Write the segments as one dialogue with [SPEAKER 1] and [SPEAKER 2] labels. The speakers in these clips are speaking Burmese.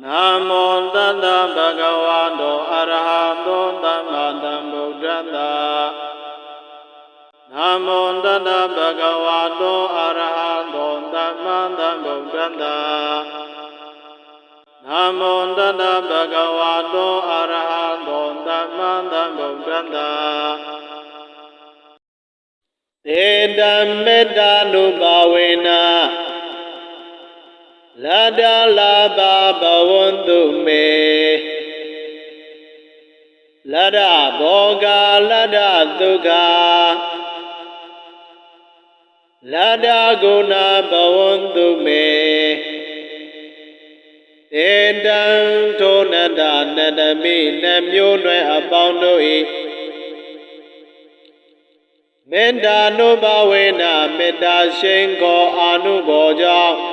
[SPEAKER 1] နာမောတတ္တဗုဒ္ဓဝါတောအရဟံသောသမ္မာသမ္ဗုဒ္ဓတ္တနာမောတတ္တဗုဒ္ဓဝါတောအရဟံသောသမ္မာသမ္ဗုဒ္ဓတ္တနာမောတတ္တဗုဒ္ဓဝါတောအရဟံသောသမ္မာသမ္ဗုဒ္ဓတ္တတေတံမေတ္တာနုပါဝေနာ လတ္တလာဘဘဝန္တုမေလတ္တဘောဂလတ္တဒုက္ခလတ္တဂုဏဘဝန္တုမေတေတံထိုနတ္တနတမိနှမျိုးနွယ်အပေါင်းတို့၏မေတ္တာနုဘဝေနမေတ္တာရှိန်ကိုအာနုဘောကြောင့်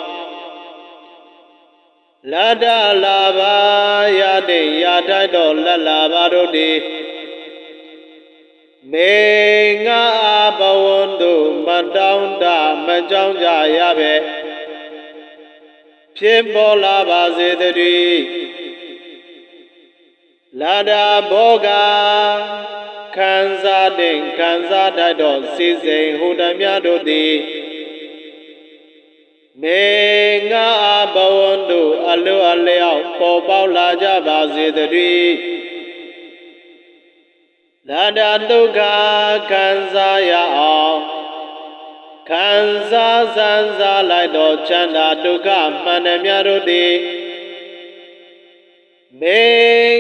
[SPEAKER 1] လတ္တလာဘာယတိယာတတ်တော်လက်လာဘာတို့ဒီမေငါအဘဝန္တုမတောင်းတမကြောင်းကြရပဲဖြစ်ပေါ်လာပါစေတည်းလာဒာဘောဂခံစားတဲ့ခံစားတတ်တော်စီစိန်ဟူတည်းများတို့သည် မေငါဘဝန္တုအလိုအလျောက်ပေါ်ပေါက်လာကြပါစေတည်းလာဒဒုက္ခခံစားရအောင်ခံစားစံစားလိုက်တော့ချမ်းသာဒုက္ခမှန်တယ်များတို့သည်မေ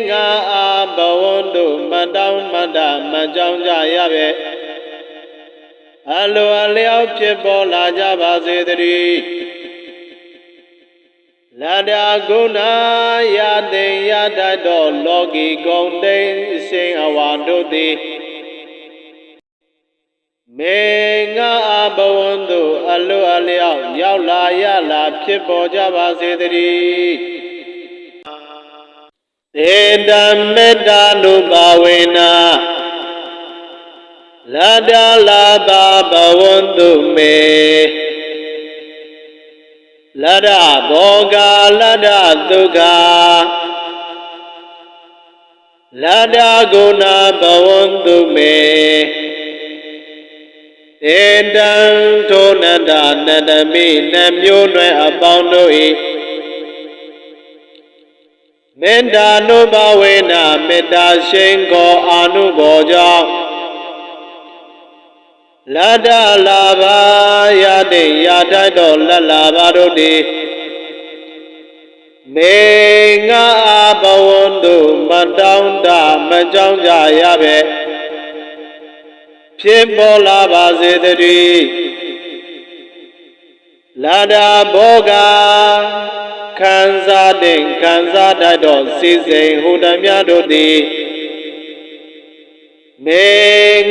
[SPEAKER 1] ငါအဘဝန္တုမတောင်းမတမကြောင်းကြရပဲအလိုအလျောက်ဖြစ်ပေါ်လာကြပါစေတည်း လတ္တာဂုဏယတိယတတ်တော်လောကီဂုံတိန်အစဉ်အဝါတို့သည်မေငါအဘဝန္တုအလိုအလျောက်ရောက်လာရလာဖြစ်ပေါ်ကြပါစေတည်းသေတံမေတ္တာနုပါဝေနာလတ္တလာဘဘဝန္တုမေ လတ္တဘောဂလတ္တဒုက္ခလတ္တဂုဏဘဝန္တုမေတေတံထိုနတ္တနတမိနှမျိုးနွယ်အပေါင်းတို့၏မေတ္တာနုဘဝေနမေတ္တာရှိန်ကိုအာနုဘောကြောင့် လတ္တလာဘာယတိယာတတ်တော်လက်လာဘာတို့သည်မေငါအဘဝန္တုမတောင်းတမကြောင်းကြရပဲဖြစ်ပေါ်လာပါစေတည်းလာဒာဘောဂခံစားတဲ့ခံစားတတ်တော်စီစိန်ဟူတည်းများတို့သည် မေ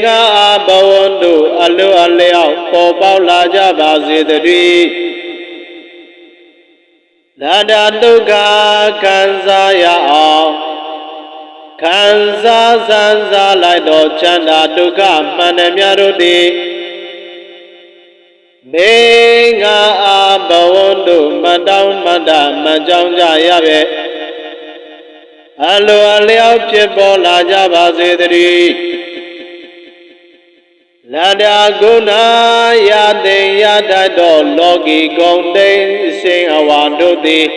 [SPEAKER 1] ငါအဘဝန္တုအလိုအလျောက်ပေါ်ပေါက်လာကြပါစေတည်းလာဒဒုက္ခခံစားရအောင်ခံစားစံစားလိုက်တော့ချမ်းသာဒုက္ခမှန်တယ်များတို့သည်မေငါအဘဝန္တုမတောင်းမတမကြောင်းကြရပဲအလိုအလျောက်ဖြစ်ပေါ်လာကြပါစေတည်း လတ္တာဂုဏယတိယတတ်တော်လောကီဂုံတိန်အစဉ်အဝါတို့သည်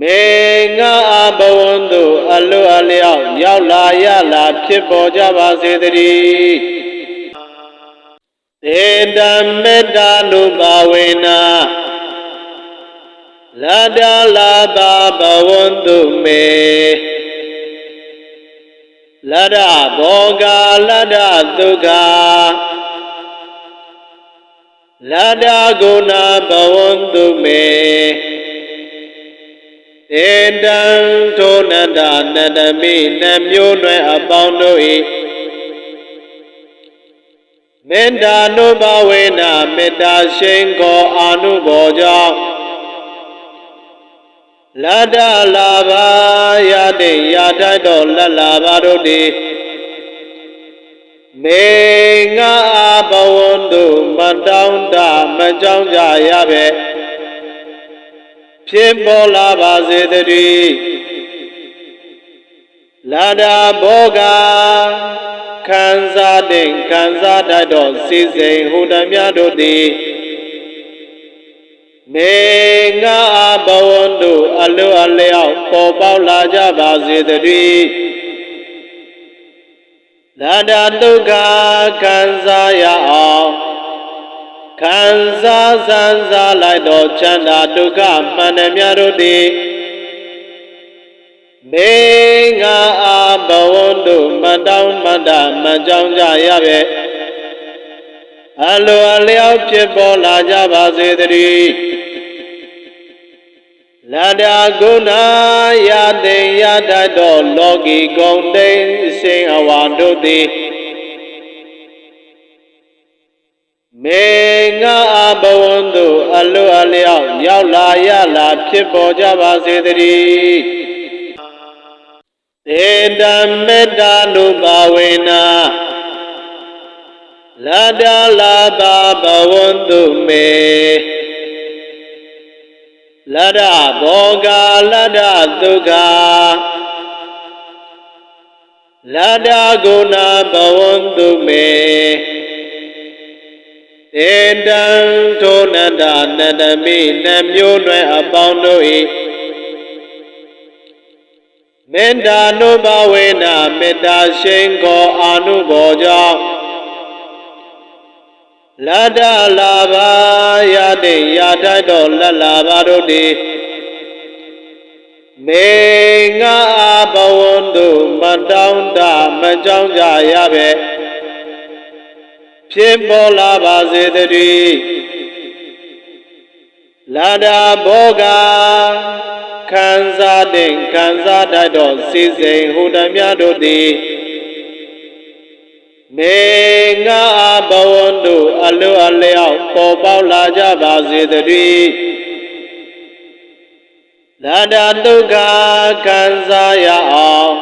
[SPEAKER 1] မေငါအဘဝန္တုအလိုအလျောက်ရောက်လာရလာဖြစ်ပေါ်ကြပါစေတည်းသေတံမေတ္တာနုပါဝေနာလတ္တလာဘဘဝန္တုမေ လတ္တဘောဂလတ္တဒုက္ခလတ္တဂုဏဘဝန္တုမေတေတံထိုနတ္တနတမိနှမျိုးနွယ်အပေါင်းတို့၏မေတ္တာနုဘဝေနမေတ္တာရှိန်ကိုအာနုဘောကြောင့် လတ္တလာဘာယတိယာတတ်တော်လက်လာဘာတို့သည်မေငါအဘဝန္တုမတောင်းတမကြောင်းကြရပဲဖြစ်ပေါ်လာပါစေတည်းလာဒာဘောဂခံစားတဲ့ခံစားတတ်သောစီစဉ်ဟူတည်းများတို့သည် မေငါဘဝန္တုအလိုအလျောက်ပေါ်ပေါက်လာကြပါစေတည်းလာဒာဒုက္ခခံစားရအောင်ခံစားစမ်းစားလိုက်သောချမ်းသာဒုက္ခမှန်တယ်များတို့သည်မေငါအာဘဝန္တုမတောင်းမတမကြောင်းကြရပဲအလိုအလျောက်ဖြစ်ပေါ်လာကြပါစေတည်း လတ္တာဂုဏယတေယတတ်သောလောကီဂုံတိန်အစဉ်အဝါတို့သည်မေငါအဘဝန္တုအလိုအလျောက်ရောက်လာရလာဖြစ်ပေါ်ကြပါစေတည်းသေတံမေတ္တာနုပါဝေနာလတ္တလာတာဘဝန္တုမေ လဒ္ဒဘောဂလဒ္ဒဒုက္ခလဒ္ဒဂုဏဘဝန္တုမေတေတံထိုနန္ဒနတမိနှမျိုးနွယ်အပေါင်းတို့၏မေတ္တာနုဘဝေနမေတ္တာရှိန်ကိုအာနုဘောကြောင့် လတ္တလာဘာယတိယာတတ်တော်လက်လာဘာတို့သည်မေငါအဘဝန္တုမတောင်းတမကြောင်းကြရပဲဖြစ်ပေါ်လာပါစေတည်းလာဒာဘောဂခံစားတဲ့ခံစားတတ်သောစီစဉ်ဟူတည်းများတို့သည် မေငါဘဝန္တုအလိုအလျောက်ပေါ်ပေါက်လာကြပါစေတည်းလာဒဒုက္ခခံစားရအောင်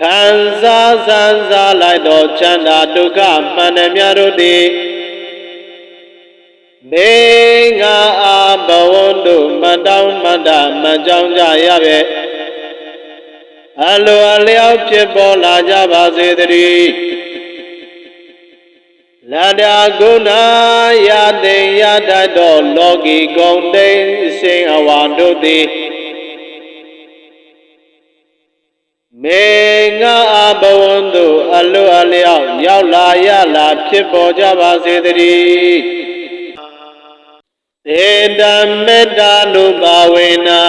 [SPEAKER 1] ခံစားစမ်းစားလိုက်သောချမ်းသာဒုက္ခမှန်တယ်များတို့သည်မေငါအာဘဝန္တုမတောင်းမတမကြောင်းကြရပဲအလိုအလျောက်ဖြစ်ပေါ်လာကြပါစေတည်း လတ္တာဂုဏယတေယတတ်သောလောကီဂုံတိန်အစဉ်အဝါတို့သည်မေငါအဘဝန္တုအလိုအလျောက်ရောက်လာရလာဖြစ်ပေါ်ကြပါစေတည်းသေတံမေတ္တာနုပါဝေနာ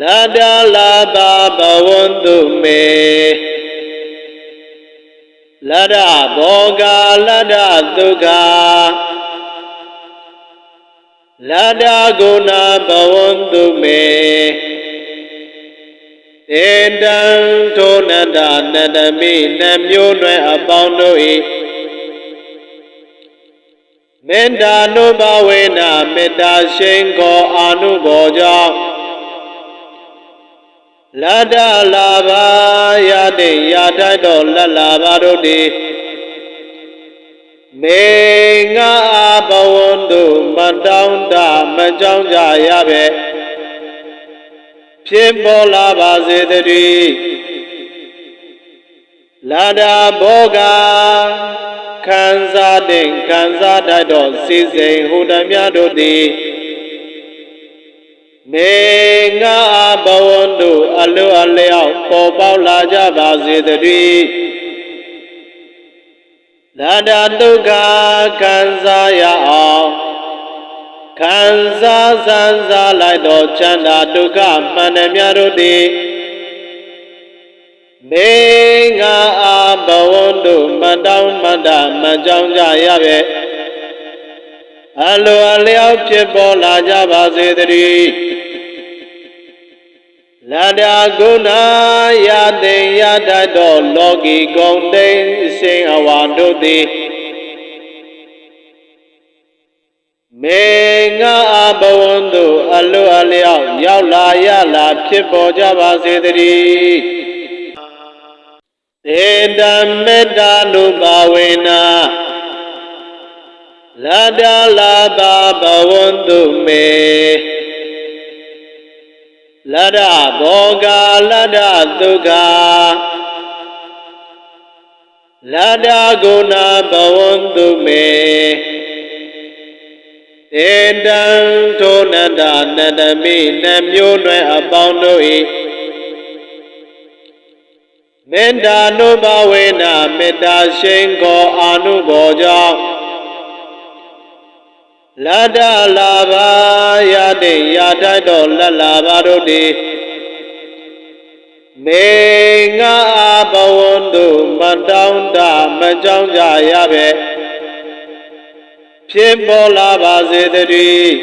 [SPEAKER 1] လတ္တလာတာဘဝန္တုမေ လဒ္ဒဘောဂလဒ္ဒဒုက္ခလဒ္ဒဂုဏဘဝန္တုမေတေတံထိုနန္ဒနတမိနှမျိုးနွယ်အပေါင်းတို့၏မေတ္တာနုဘဝေနမေတ္တာရှိန်ကိုအာနုဘောကြောင့် လတ္တလာဘာယတိယာတတ်တော်လက်လာဘာတို့သည်မေငါဘဝန္တုမတောင်းတမကြောင်းကြရပဲဖြစ်ပေါ်လာပါစေတည်းလာဒာဘောဂခံစားတဲ့ခံစားတတ်သောစီစဉ်ဟူတည်းများတို့သည်မေငါဘဝန္တုအ လိုအလျောက်ပေါ်ပေါက်လာကြပါစေတည်းလာဒဒုက္ခခံစားရအောင်ခံစားစမ်းစားလိုက်သောချမ်းသာဒုက္ခမှန်တယ်များတို့သည်မေငါအာဘဝန္တုမတောင်းမတမကြောင်းကြရပဲအလိုအလျောက်ဖြစ်ပေါ်လာကြပါစေတည်း လတ္တာဂုဏယတေယတတ်သောလောကီဂုံတိန်အစဉ်အဝါတို့သည်မေငါအဘဝန္တုအလိုအလျောက်ရောက်လာရလာဖြစ်ပေါ်ကြပါစေတည်းသေတံမေတ္တာနုပါဝေနာလတ္တလာဘဘဝန္တုမေ လတ္တဘောဂလတ္တဒုက္ခလတ္တဂုဏဘဝန္တုမေတေတံထိုနန္ဒနန္ဒမိနှမျိုးနွယ်အပေါင်းတို့၏မေတ္တာနုဘဝေနမေတ္တာရှိန်ကိုအာနုဘောကြောင့် လတ္တလာဘာယတိယာတတ်တော်လတ်လာဘာတို့သည်မေငါအဘဝန္တုမတောင်းတမကြောင်းကြရပဲဖြစ်ပေါ်လာပါစေတည်း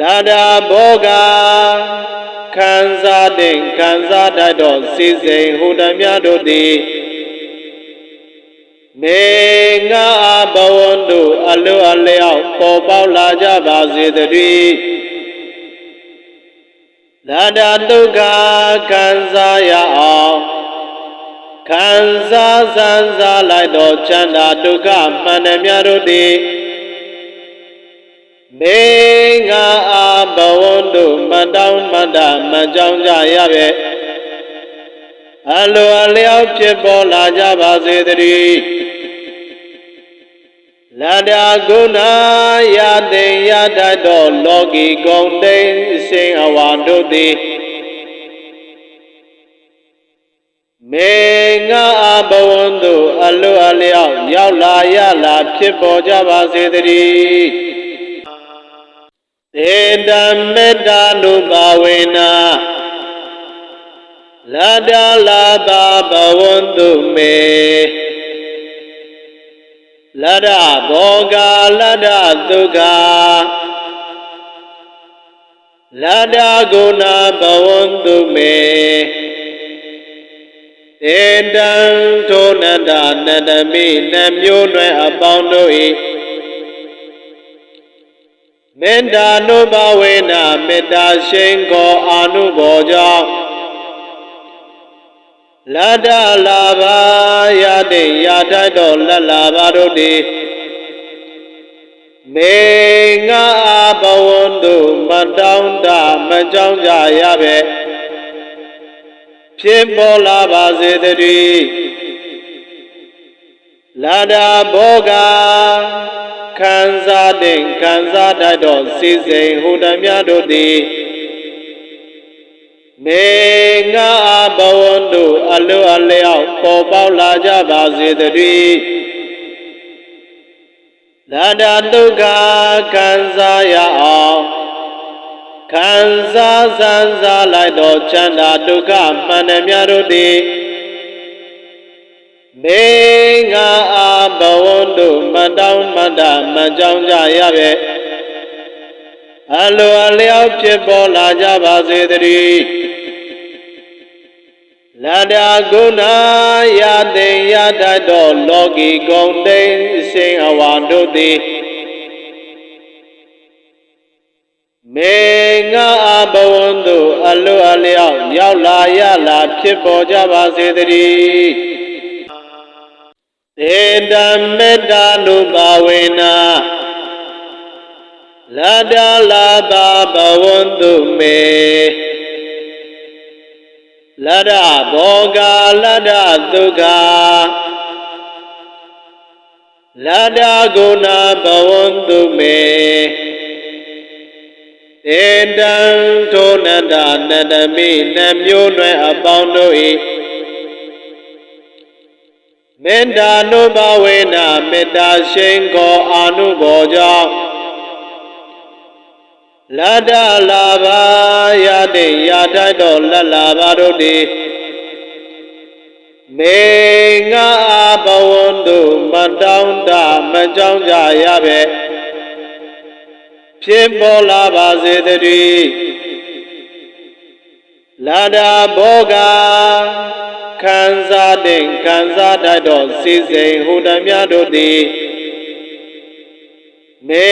[SPEAKER 1] လာဒာဘောဂခံစားတဲ့ခံစားတတ်သောစီစဉ်ဟူတည်းများတို့သည် မေငါအဘဝန္တုအလိုအလျောက်ပေါ်ပေါက်လာကြပါစေတည်းလာဒာဒုက္ခခံစားရအောင်ခံစားစမ်းစားလိုက်သောချမ်းသာဒုက္ခမှန်တယ်များတို့သည်မေငါအာဘဝန္တုမတောင်းမတမကြောင်းကြရပဲ အလိုအလျောက်ဖြစ်ပေါ်လာကြပါစေတည်းလတ္တာဂုဏယတေယတတ်သောလောကီဂုံတိန်အစဉ်အဝါတို့သည်မေငါအဘဝန္တုအလိုအလျောက်ရောက်လာရလာဖြစ်ပေါ်ကြပါစေတည်းသေတံမေတ္တာနုပါဝေနာ လတ္တလာတာဘဝန္တုမေလတ္တဘောဂလတ္တဒုက္ခလတ္တဂုဏဘဝန္တုမေတေတံထိုနန္ဒနန္ဒမိနှမျိုးနွယ်အပေါင်းတို့၏မေတ္တာနုဘဝေနမေတ္တာရှိန်ကိုအာနုဘောကြောင့် လတ္တလာဘာယတိယာတတ်တော်လတ်လာဘာတို့သည်မေငါအဘဝန္တုမတောင်းတမကြောင်းကြရပဲဖြစ်ပေါ်လာပါစေတည်းလာဒာဘောဂခံစားတဲ့ခံစားတတ်သောစီစဉ်ဟူတည်းများတို့သည် မေငါဘဝန္တုအလိုအလျောက်ပေါ်ပေါက်လာကြပါစေတည်းလာဒာဒုက္ခခံစားရအောင်ခံစားစမ်းစားလိုက်သောချမ်းသာဒုက္ခမှန်တယ်များတို့သည်မေငါအာဘဝန္တုမတောင်းမတမကြောင်းကြရပဲအလိုအလျောက်ဖြစ်ပေါ်လာကြပါစေတည်း လတ္တာဂုဏယတေယတတ်သောလောကီဂုံတိန်အစဉ်အဝါတို့သည်မေငါအဘဝန္တုအလိုအလျောက်ရောက်လာရလာဖြစ်ပေါ်ကြပါစေတည်းသေတံမေတ္တာနုပါဝေနာလတ္တလာတာဘဝန္တုမေ လတ္တဘောဂလတ္တဒုက္ခလတ္တဂုဏဘဝန္တုမေတေတံထိုနန္ဒနန္ဒမိနှမျိုးနွယ်အပေါင်းတို့၏မေတ္တာနုဘဝေနမေတ္တာရှိန်ကိုအာနုဘောကြောင့် လတ္တလာဘာယတိယာတတ်တော်လတ်လာဘာတို့သည်မေငါအဘဝန္တုမတောင်းတမကြောင်းကြရပဲဖြစ်ပေါ်လာပါစေတည်းလာဒာဘောဂခံစားတဲ့ခံစားတတ်သောစီစဉ်ဟူတည်းများတို့သည် မေ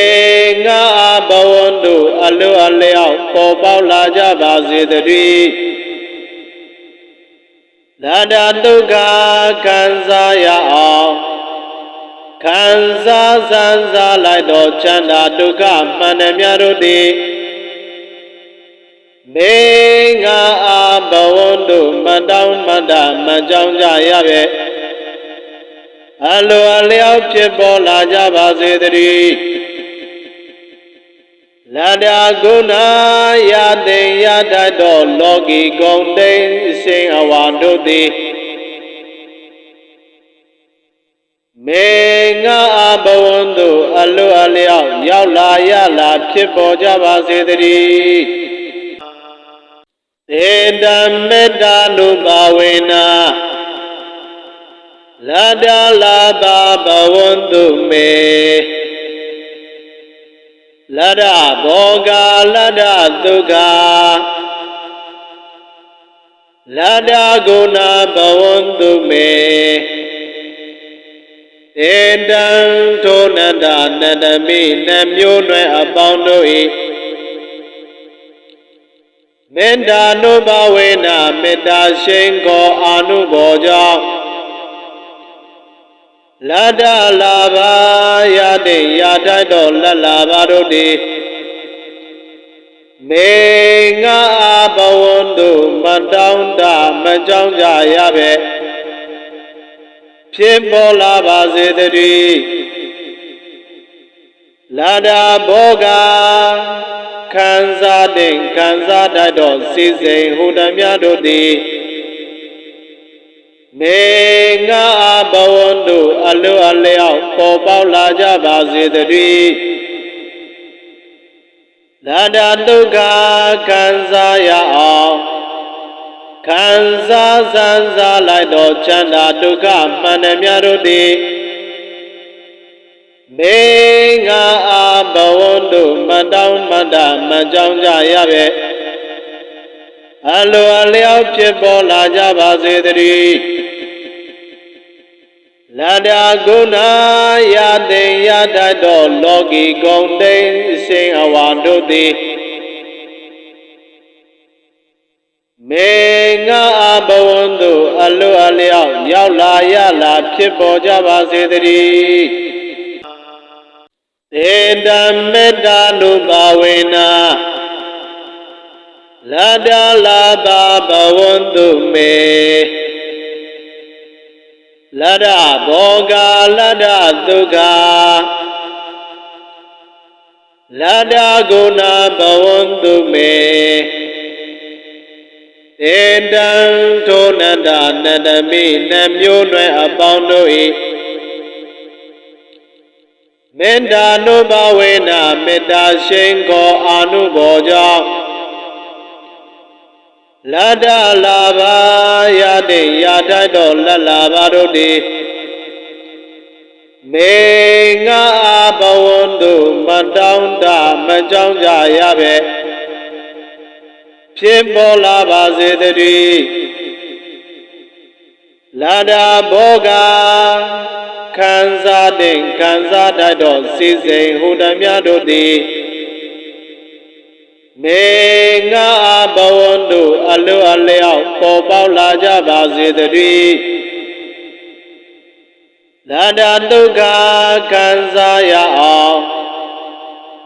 [SPEAKER 1] ငါအဘဝန္တုအလိုအလျောက်ပေါ်ပေါက်လာကြပါစေတည်းလာဒာဒုက္ခခံစားရအောင်ခံစားစံစားလိုက်တော့ချမ်းသာဒုက္ခမှန်တယ်များတို့သည်မေငါအာဘဝန္တုမတောင်းမတ္တမကြောင်းကြရပဲ အလိုအလျောက်ဖြစ်ပေါ်လာကြပါစေတည်းလတ္တကုဏယတိယတတ်တော်လောကီဂုံတိန်စိန်အဝါတို့သည်မေငါအဘဝန္တုအလိုအလျောက်ရောက်လာရလာဖြစ်ပေါ်ကြပါစေတည်းသေတံမေတ္တာနုပါဝေနာ လတ္တလာဘဘဝန္တုမေလတ္တဘောဂလတ္တဒုက္ခလတ္တဂုဏဘဝန္တုမေတေတံထိုနတ္တနတမိနှမျိုးနွယ်အပေါင်းတို့၏မေတ္တာနုဘဝေနမေတ္တာရှိန်ကိုအာနုဘောကြောင့် လတ္တလာဘာယတိယာတတ်တော်လက်လာဘာတို့သည်မေငါအဘဝန္တုမတောင်းတမကြောင်းကြရပဲဖြစ်ပေါ်လာပါစေတည်းလာဒာဘောဂခံစားတဲ့ခံစားတတ်သောစီစိန်ဟူတည်းများတို့သည် မေငါဘဝန္တုအလိုအလျောက်ပေါ်ပေါက်လာကြပါစေတည်းလာဒာဒုက္ခခံစားရအောင်ခံစားစံစားလိုက်တော့ချမ်းသာဒုက္ခမှန်တယ်များတို့သည်မေငါအာဘဝန္တုမတောင်းမတ္တမကြောင်းကြရပဲ အလိုအလျောက်ဖြစ်ပေါ်လာကြပါစေတည်းလတ္တဂုဏယတိယတတ်တော်လောကီဂုံတိန်စိန်အဝါတို့သည်မေငါအဘဝန္တုအလိုအလျောက်ရောက်လာရလာဖြစ်ပေါ်ကြပါစေတည်းသေတံမေတ္တာနုပါဝေနာ လတ္တလာဘာဘဝန္တုမေလတ္တဘောဂလတ္တဒုက္ခလတ္တဂုဏဘဝန္တုမေတေတံထိုနန္ဒနတမိနှမျိုးနွယ်အပေါင်းတို့၏မေတ္တာနုဘဝေနမေတ္တာရှိန်ကိုအာနုဘောကြောင့် လတ္တလာဘာယတိယာတတ်တော်လက်လာဘာတို့သည်မေငါဘဝန္တုမတောင်းတမကြောင်းကြရပဲဖြစ်ပေါ်လာပါစေတည်းလာဒာဘောဂခံစားတဲ့ခံစားတတ်သောစီစိန်ဟူတည်းများတို့သည် မေငါဘဝန္တုအလိုအလျောက်ပေါ်ပေါက်လာကြပါစေတည်းလာဒာဒုက္ခခံစားရအောင်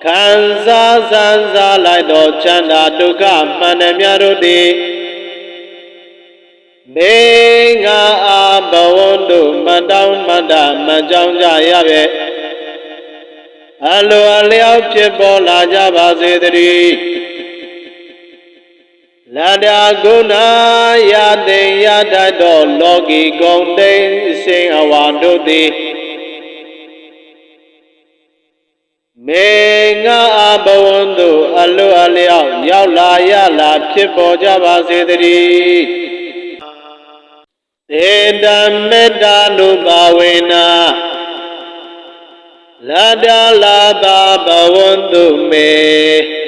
[SPEAKER 1] ခံစားစံစားလိုက်တော့ချမ်းသာဒုက္ခမှန်တယ်များတို့သည်မေငါအာဘဝန္တုမတောင်းမတ္တမကြောင်းကြရပဲအလိုအလျောက်ဖြစ်ပေါ်လာကြပါစေတည်း လတ္တကုဏယတိယတတ်တော်လောကီဂုံတိန်စိန်အဝါတို့သည်မေငါအဘဝန္တုအလိုအလျောက်ရောက်လာရလာဖြစ်ပေါ်ကြပါစေတည်းသေတံမေတ္တာနုပါဝေနာလတ္တလာဘာဘဝန္တုမေ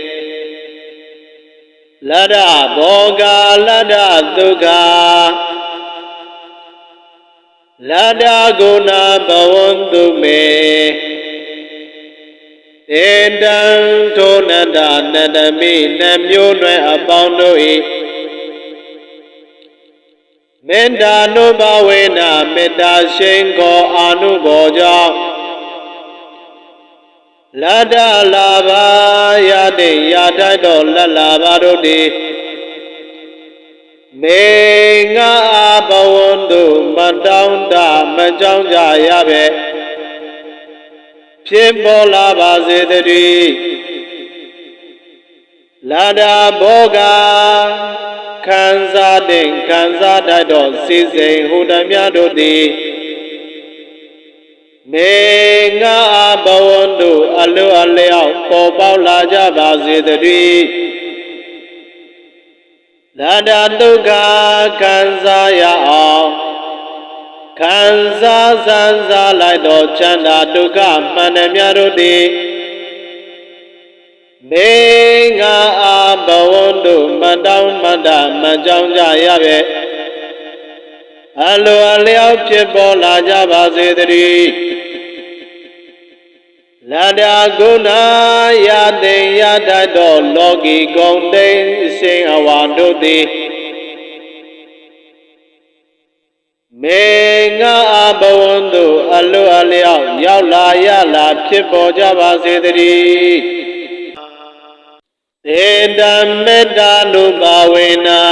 [SPEAKER 1] လတ္တဘောဂလတ္တဒုက္ခလတ္တဂုဏဘဝန္တုမေတေတံထိုနတ္တနတမိနှမျိုးနွယ်အပေါင်းတို့၏မေတ္တာနုဘဝေနမေတ္တာရှိန်ကိုအာနုဘောကြောင့် လတ္တလာဘာယတိယာတတ်တော်လတ်လာဘာတို့သည်မေငါအဘဝန္တုမတောင်းတမကြောင်းကြရပဲဖြစ်ပေါ်လာပါစေတည်းလာဒာဘောဂခံစားတဲ့ခံစားတတ်သောစီစဉ်ဟူတည်းများတို့သည် မေငါအဘဝန္တုအလိုအလျောက်ပေါ်ပေါက်လာကြပါစေတည်းလာဒာဒုက္ခခံစားရအောင်ခံစားစံစားလိုက်သောချမ်းသာဒုက္ခမှန်တယ်များတို့သည်မေငါအာဘဝန္တုမတောင်းမတမကြောင်းကြရပဲအလိုအလျောက်ဖြစ်ပေါ်လာကြပါစေတည်း လာဒာဂုဏယတေယတတ်တော်လောကီဂုံတိန်အရှင်အဝါတို့သည်မေငါအဘဝန္တုအလိုအလျောက်ရောက်လာရလာဖြစ်ပေါ်ကြပါစေတည်းသေတံမေတ္တာနုပါဝေနာ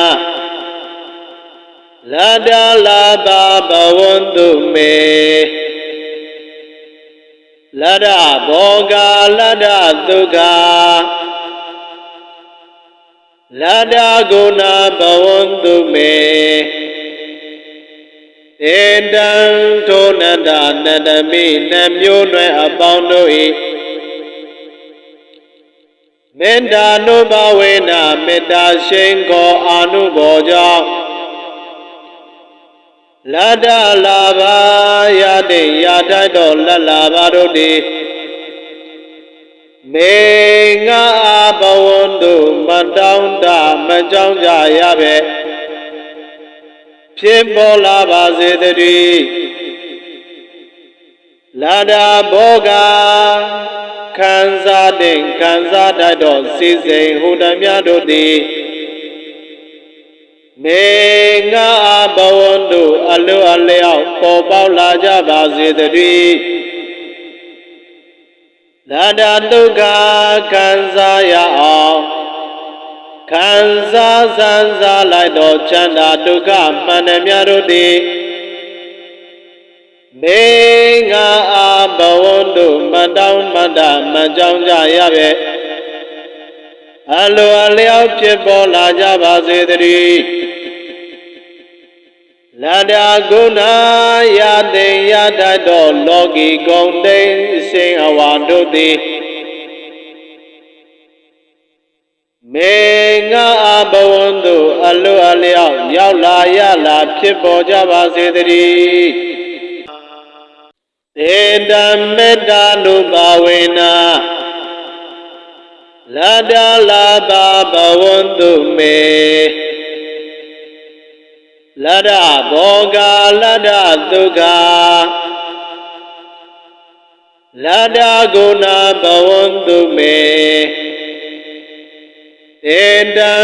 [SPEAKER 1] လာဒလာဘာဘဝန္တုမေ လဒ္ဒဘောဂာလဒ္ဒဒုက္ခလဒ္ဒဂုဏဘဝန္တုမေတေတံထိုနတ္တနတမိနှမျိုးနွယ်အပေါင်းတို့၏မေတ္တာနုဘဝေနမေတ္တာရှိန်ကိုအာနုဘောကြောင့် လတ္တလာဘာယတိယာတတ်တော်လတ်လာဘာတို့သည်မေငါအဘဝန္တုမတောင်းတမကြောင်းကြရပဲဖြစ်ပေါ်လာပါစေတည်းလာဒာဘောဂခံစားတဲ့ခံစားတတ်သောစီစဉ်ဟူတည်းများတို့သည် မေငါဘဝန္တုအလိုအလျောက်ပေါ်ပေါက်လာကြပါစေတည်းလာဒဒုက္ခခံစားရအောင်ခံစားစံစားလိုက်သောချမ်းသာဒုက္ခမှန်တယ်များတို့သည်မေငါအာဘဝန္တုမတောင်းမတမကြောင်းကြရပဲအလိုအလျောက်ဖြစ်ပေါ်လာကြပါစေတည်း လတ္တာဂုဏယတေယတတ်တော်လောကီဂုံတိန်အရှင်အဝါတို့သည်မေငါအဘဝန္တုအလိုအလျောက်ရောက်လာရလာဖြစ်ပေါ်ကြပါစေတည်းသေတံမေတ္တာနုပါဝေနာလတ္တလာဘာဘဝန္တုမေ လဒ္ဒဘောဂာလဒ္ဒဒုက္ခလဒ္ဒဂုဏဘဝန္တုမေတေတံ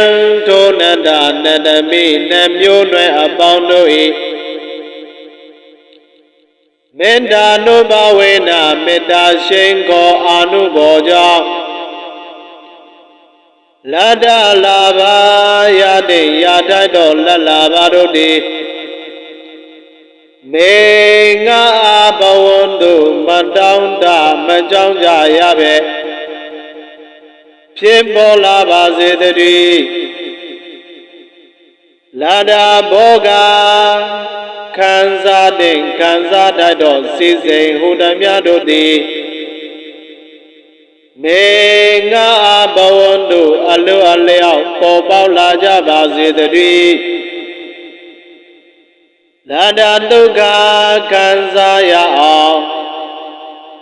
[SPEAKER 1] ထိုနန္ဒနတမိနှမျိုးနွယ်အပေါင်းတို့၏မေတ္တာနုဘဝေနမေတ္တာရှိန်ကိုအာနုဘောကြောင့် လတ္တလာဘာယတိယာတတ်တော်လတ်လာဘာတို့သည်မေငါအဘဝန္တုမတောင်းတမကြောင်းကြရပဲဖြစ်ပေါ်လာပါစေတည်းလာဒာဘောဂခံစားတဲ့ခံစားတတ်သောစီစဉ်ဟူတည်းများတို့သည် မေငါဘဝန္တုအလိုအလျောက်ပေါ်ပေါက်လာကြပါစေတည်းလာဒဒုက္ခခံစားရအောင်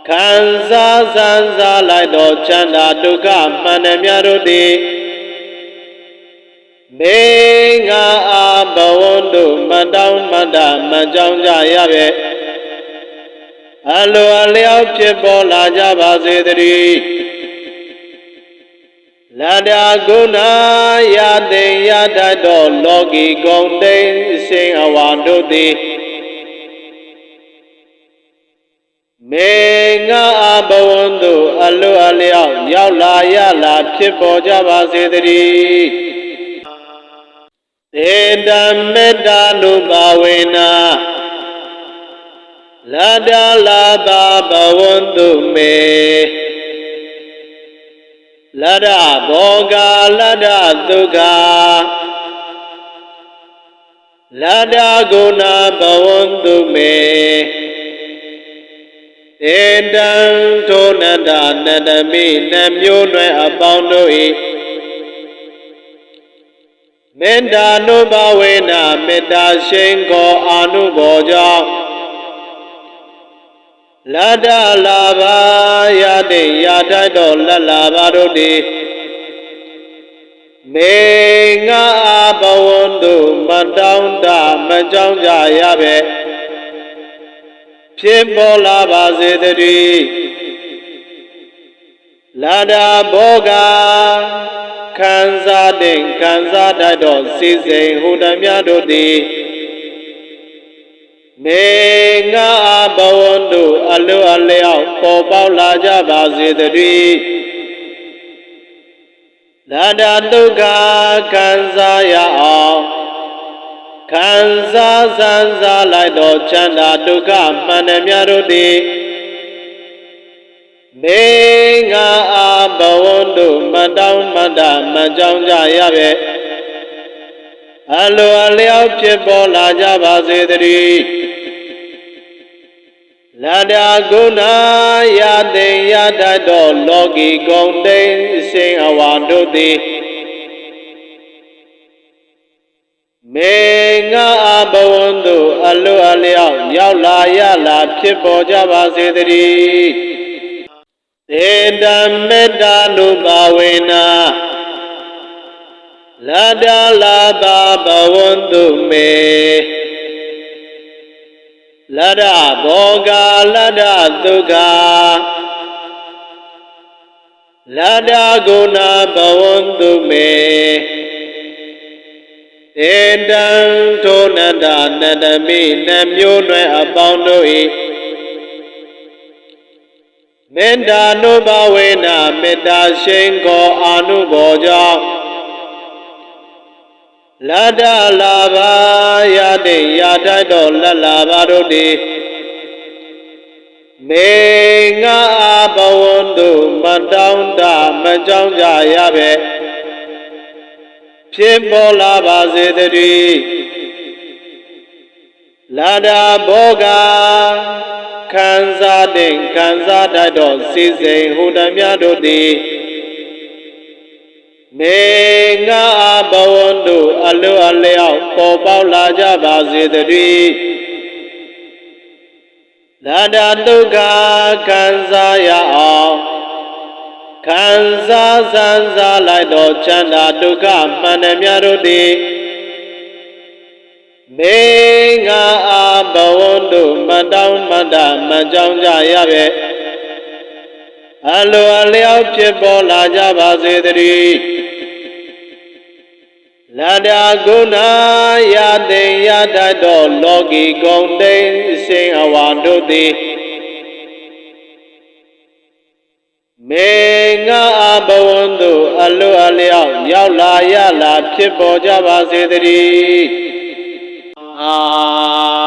[SPEAKER 1] ခံစားစံစားလိုက်သောချမ်းသာဒုက္ခမှန်တယ်များတို့သည်မေငါအာဘဝန္တုမတောင်းမတမကြောင်းကြရပဲအလိုအလျောက်ဖြစ်ပေါ်လာကြပါစေတည်း လတ္တာဂုဏယတေယတတ်တော်လောကီဂုံတိန်အရှင်အဝါတို့သည်မေငါအဘဝန္တုအအလွတ်အလျောက်ရောက်လာရလာဖြစ်ပေါ်ကြပါစေတည်းသေတံမေတ္တာနုပါဝေနာလတ္တလာပါဘဝန္တုမေ လတ္တဘောဂလတ္တဒုက္ခလတ္တဂုဏဘဝန္တုမေတေတံထိုနတ္တနတမိနှမျိုးနွယ်အပေါင်းတို့၏မေတ္တာနုဘဝေနမေတ္တာရှိန်ကိုအာနုဘောကြောင့် လတ္တလာဘာယတိယာတတ်တော်လက်လာဘာတို့သည်မေငါအဘဝန္တုမတောင်းတမကြောင်းကြရပဲဖြစ်ပေါ်လာပါစေတည်းလာဒာဘောဂခံစားတဲ့ခံစားတတ်သောစီစဉ်ဟူတည်းများတို့သည် မေငါအဘဝန္တုအလိုအလျောက်ပေါ်ပေါက်လာကြပါစေတည်းလာဒာဒုက္ခခံစားရအောင်ခံစားစံစားလိုက်သောချမ်းသာဒုက္ခမှန်တယ်များတို့သည်မေငါအာဘဝန္တုမတောင်းမတ္တမကြောင်းကြရပဲအလိုအလျောက်ဖြစ်ပေါ်လာကြပါစေတည်း လာဒာဂုဏယတိယတတ်တော်လောကီဂုံတိန်အစဉ်အဝါတို့သည်မေငါအဘဝန္တုအလိုအလျောက်ရောက်လာရလာဖြစ်ပေါ်ကြပါစေတည်းသေတံမေတ္တာနုပါဝေနာလတ္တလာပါဘဝန္တုမေ လတ္တဘောဂလတ္တဒုက္ခလတ္တဂုဏဘဝန္တုမေတေတံထိုနတ္တနတမိနှမျိုးနွယ်အပေါင်းတို့၏မေတ္တာနုဘဝေနမေတ္တာရှိန်ကိုအာနုဘောကြောင့် လတ္တလာဘာယတိယာတတ်တော်လက်လာဘာတို့သည်မေငါအဘဝန္တုမတောင်းတမကြောင်းကြရပဲဖြစ်ပေါ်လာပါစေတည်းလာဒာဘောဂခံစားတဲ့ခံစားတတ်သောစီစဉ်ဟူတည်းများတို့သည် မေငါဘဝန္တုအလိုအလျောက်ပေါ်ပေါက်လာကြပါစေတည်းလာဒာဒုက္ခခံစားရအောင်ခံစားစံစားလိုက်သောချမ်းသာဒုက္ခမှန်တယ်များတို့သည်မေငါအာဘဝန္တုမတောင်းမတ္တမကြောင်းကြရပဲအလိုအလျောက်ဖြစ်ပေါ်လာကြပါစေတည်း လတ္တာဂုဏယတိယတတ်သောလောကီဂုံတိန်အစဉ်အဝါတို့သည်မေငါအဘဝန္တုအလိုအလျောက်ရောက်လာရလာဖြစ်ပေါ်ကြပါစေတည်းအာ